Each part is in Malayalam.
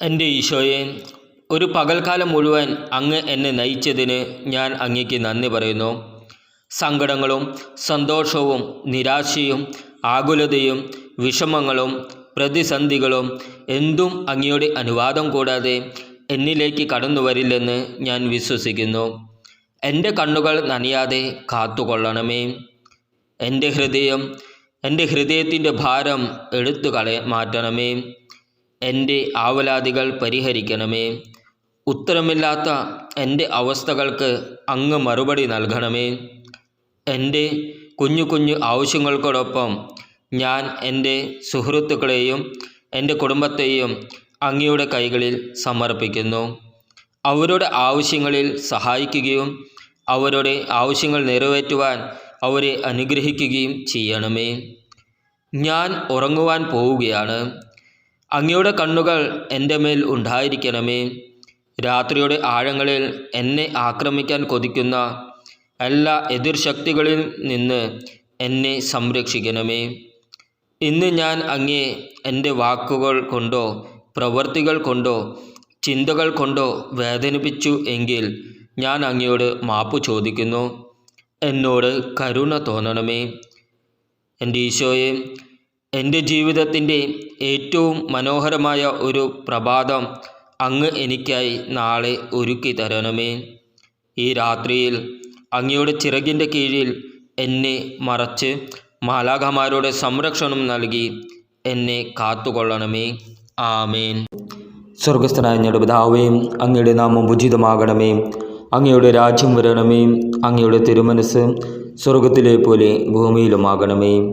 എന്റെ ഈശോയെ ഒരു പകൽക്കാലം മുഴുവൻ അങ്ങ് എന്നെ നയിച്ചതിന് ഞാൻ അങ്ങേക്ക് നന്ദി പറയുന്നു. സങ്കടങ്ങളും സന്തോഷവും നിരാശയും ആകുലതയും വിഷമങ്ങളും പ്രതിസന്ധികളും എന്തും അങ്ങയുടെ അനുവാദം കൂടാതെ എന്നിലേക്ക് കടന്നു വരില്ലെന്ന് ഞാൻ വിശ്വസിക്കുന്നു. എന്റെ കണ്ണുകൾ നനയാതെ കാത്തുകൊള്ളണമേ. എന്റെ ഹൃദയം എന്റെ ഹൃദയത്തിന്റെ ഭാരം എടുത്തു കളയ മാറ്റണമേ. എന്റെ ആവലാതികൾ പരിഹരിക്കണമേ. ഉത്തരമില്ലാത്ത എന്റെ അവസ്ഥകൾക്ക് അങ്ങ് മറുപടി നൽകണമേ. എന്റെ കുഞ്ഞു കുഞ്ഞു ആവശ്യങ്ങൾക്കോടൊപ്പം ഞാൻ എന്റെ സുഹൃത്തുക്കളെയും എന്റെ കുടുംബത്തെയും അങ്ങയുടെ കൈകളിൽ സമർപ്പിക്കുന്നു. അവരുടെ ആവശ്യങ്ങളിൽ സഹായിക്കുകയും അവരുടെ ആവശ്യങ്ങൾ നിറവേറ്റുവാൻ അവരെ അനുഗ്രഹിക്കുകയും ചെയ്യണമേ. ഞാൻ ഉറങ്ങുവാൻ പോവുകയാണ്. അങ്ങയുടെ കണ്ണുകൾ എന്റെ മേൽ ഉണ്ടായിരിക്കണമേ. രാത്രിയുടെ ആഴങ്ങളിൽ എന്നെ ആക്രമിക്കാൻ കൊതിക്കുന്ന എല്ലാ എതിർശക്തികളിൽ നിന്ന് എന്നെ സംരക്ഷിക്കണമേ. ഇന്ന് ഞാൻ അങ്ങേ എന്റെ വാക്കുകൾ കൊണ്ടോ പ്രവൃത്തികൾ കൊണ്ടോ ചിന്തകൾ കൊണ്ടോ വേദനിപ്പിച്ചു എങ്കിൽ ഞാൻ അങ്ങയോട് മാപ്പ് ചോദിക്കുന്നു. എന്നോട് കരുണ തോന്നണമേ. എന്റെ ഈശോയെ എന്റെ ജീവിതത്തിന്റെ ഏറ്റവും മനോഹരമായ ഒരു പ്രഭാതം അങ്ങ് എനിക്കായി നാളെ ഒരുക്കി തരണമേ. ഈ രാത്രിയിൽ അങ്ങയുടെ ചിറകിന്റെ കീഴിൽ എന്നെ മറച്ച് മാലാഖമാരുടെ സംരക്ഷണം നൽകി എന്നെ കാത്തുകൊള്ളണമേ. ആമേൻ. സ്വർഗസ്ഥനായ ഞങ്ങളുടെ പിതാവേയും അങ്ങയുടെ നാമം ഉചിതമാകണമേ. അങ്ങയുടെ രാജ്യം വരണമേ. അങ്ങയുടെ തിരുമനസ് സ്വർഗത്തിലെ പോലെ ഭൂമിയിലുമാകണമേ.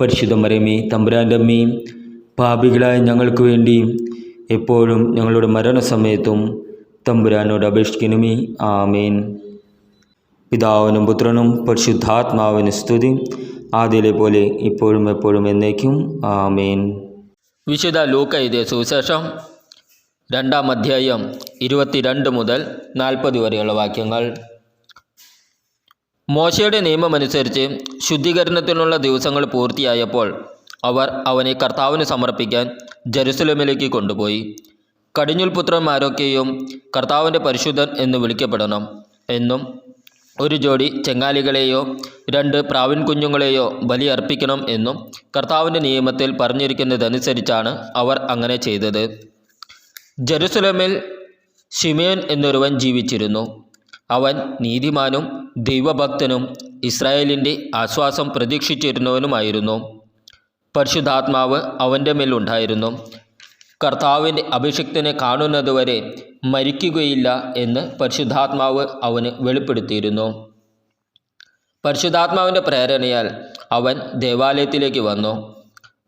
പരിശുദ്ധ മരമേ തമ്പുരാന്റെ അമ്മയും പാപികളായ ഞങ്ങൾക്ക് വേണ്ടി എപ്പോഴും ഞങ്ങളുടെ മരണസമയത്തും തമ്പുരാനോട് അപേക്ഷിക്കണമേ. ആമേൻ. പിതാവിനും പുത്രനും പരിശുദ്ധാത്മാവിന് സ്തുതി. ആദ്യയിലെ പോലെ ഇപ്പോഴും എപ്പോഴും എന്നേക്കും. ആമേൻ. വിശുദ്ധ ലൂക്ക എഴുതിയ സുവിശേഷം രണ്ടാം അധ്യായം ഇരുപത്തിരണ്ട് മുതൽ നാൽപ്പത് വരെയുള്ള വാക്യങ്ങൾ. മോശയുടെ നിയമമനുസരിച്ച് ശുദ്ധീകരണത്തിനുള്ള ദിവസങ്ങൾ പൂർത്തിയായപ്പോൾ അവർ അവനെ കർത്താവിന് സമർപ്പിക്കാൻ ജെറുസലേമിലേക്ക് കൊണ്ടുപോയി. കടിഞ്ഞുൽ പുത്രന്മാരൊക്കെയും കർത്താവിന്റെ പരിശുദ്ധൻ എന്ന് വിളിക്കപ്പെടണം എന്നും ഒരു ജോഡി ചെങ്ങാലികളെയോ രണ്ട് പ്രാവിൻ കുഞ്ഞുങ്ങളെയോ ബലിയർപ്പിക്കണം എന്നും കർത്താവിന്റെ നിയമത്തിൽ പറഞ്ഞിരിക്കുന്നതനുസരിച്ചാണ് അവർ അങ്ങനെ ചെയ്തത്. ജെറുസലേമിൽ ഷിമേൻ എന്നൊരുവൻ ജീവിച്ചിരുന്നു. അവൻ നീതിമാനും ദൈവഭക്തനും ഇസ്രായേലിന്റെ ആശ്വാസം പ്രതീക്ഷിച്ചിരുന്നവനുമായിരുന്നു. പരിശുദ്ധാത്മാവ് അവന്റെ മേലുണ്ടായിരുന്നു കർത്താവിന്റെ അഭിഷിക്തനെ കാണുന്നതുവരെ മരിക്കുകയില്ല എന്ന് പരിശുദ്ധാത്മാവ് അവന് വെളിപ്പെടുത്തിയിരുന്നു. പരിശുദ്ധാത്മാവിന്റെ പ്രേരണയാൽ അവൻ ദേവാലയത്തിലേക്ക് വന്നു.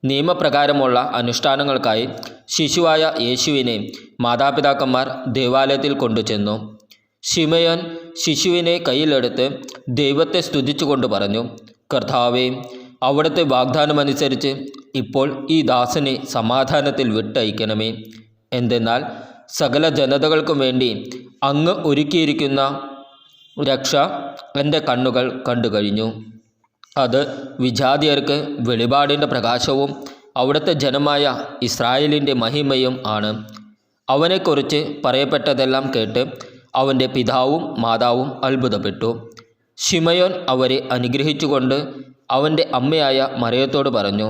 നിയമപ്രകാരമുള്ള അനുഷ്ഠാനങ്ങൾക്കായി ശിശുവായ യേശുവിനെ മാതാപിതാക്കന്മാർ ദേവാലയത്തിൽ കൊണ്ടുചെന്നു. ഷിമയോൻ ശിശുവിനെ കയ്യിലെടുത്ത് ദൈവത്തെ സ്തുതിച്ചുകൊണ്ട് പറഞ്ഞു കർത്താവേ അവിടുത്തെ വാഗ്ദാനമനുസരിച്ച് ഇപ്പോൾ ഈ ദാസനെ സമാധാനത്തിൽ വിട്ടയക്കണമേ. എന്തെന്നാൽ സകല ജനതകൾക്കും വേണ്ടി അങ്ങ് ഒരുക്കിയിരിക്കുന്ന രക്ഷ എന്റെ കണ്ണുകൾ കണ്ടു കഴിഞ്ഞു. അത് വിജാതിയർക്ക് വെളിപാടിന്റെ പ്രകാശവും അവിടുത്തെ ജനമായ ഇസ്രായേലിന്റെ മഹിമയും ആണ്. അവനെക്കുറിച്ച് പറയപ്പെട്ടതെല്ലാം കേട്ട് അവന്റെ പിതാവും മാതാവും അത്ഭുതപ്പെട്ടു. ഷിമയോൻ അവരെ അനുഗ്രഹിച്ചുകൊണ്ട് അവന്റെ അമ്മയായ മറിയത്തോട് പറഞ്ഞു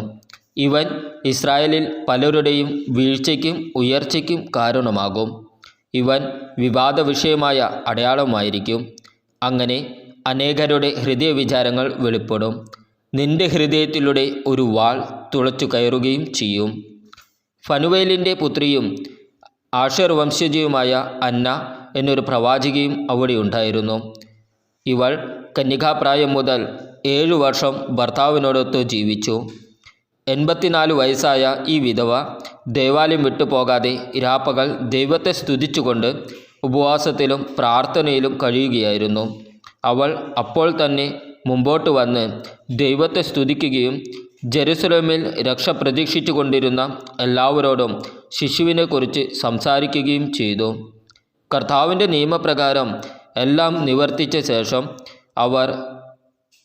ഇവൻ ഇസ്രായേലിൽ പലരുടെയും വീഴ്ചയ്ക്കും ഉയർച്ചയ്ക്കും കാരണമാകും. ഇവൻ വിവാദ വിഷയമായ അടയാളമായിരിക്കും അങ്ങനെ അനേകരുടെ ഹൃദയ വിചാരങ്ങൾ വെളിപ്പെടും. നിന്റെ ഹൃദയത്തിലൂടെ ഒരു വാൾ തുളച്ചു കയറുകയും ചെയ്യും. ഫനുവേലിന്റെ പുത്രിയും ആഷർ വംശജയുമായ അന്ന എന്നൊരു പ്രവാചികയും അവിടെ ഉണ്ടായിരുന്നു. ഇവൾ കന്യകാപ്രായം മുതൽ ഏഴു വർഷം ഭർത്താവിനോടൊത്ത് ജീവിച്ചു. എൺപത്തിനാല് വയസ്സായ ഈ വിധവ ദേവാലയം വിട്ടുപോകാതെ രാപ്പകൽ ദൈവത്തെ സ്തുതിച്ചുകൊണ്ട് ഉപവാസത്തിലും പ്രാർത്ഥനയിലും കഴിയുകയായിരുന്നു. അവൾ അപ്പോൾ തന്നെ മുമ്പോട്ട് വന്ന് ദൈവത്തെ സ്തുതിക്കുകയും ജെറുസലേമിൽ രക്ഷ പ്രതീക്ഷിച്ചു കൊണ്ടിരുന്ന എല്ലാവരോടും ശിശുവിനെക്കുറിച്ച് സംസാരിക്കുകയും ചെയ്തു. കർത്താവിന്റെ നിയമപ്രകാരം എല്ലാം നിവർത്തിച്ച ശേഷം അവർ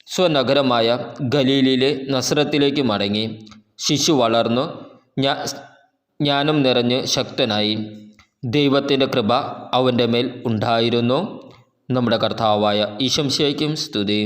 സ്വനഗരമായ ഗലീലിലെ നസ്രത്തിലേക്ക് മടങ്ങി. ശിശു വളർന്നു ജ്ഞാനം നിറഞ്ഞ് ശക്തനായി. ദൈവത്തിന്റെ കൃപ അവന്റെ മേൽ ഉണ്ടായിരുന്നു. നമ്മുടെ കർത്താവായ ഈശംശയ്ക്കും സ്തുതി.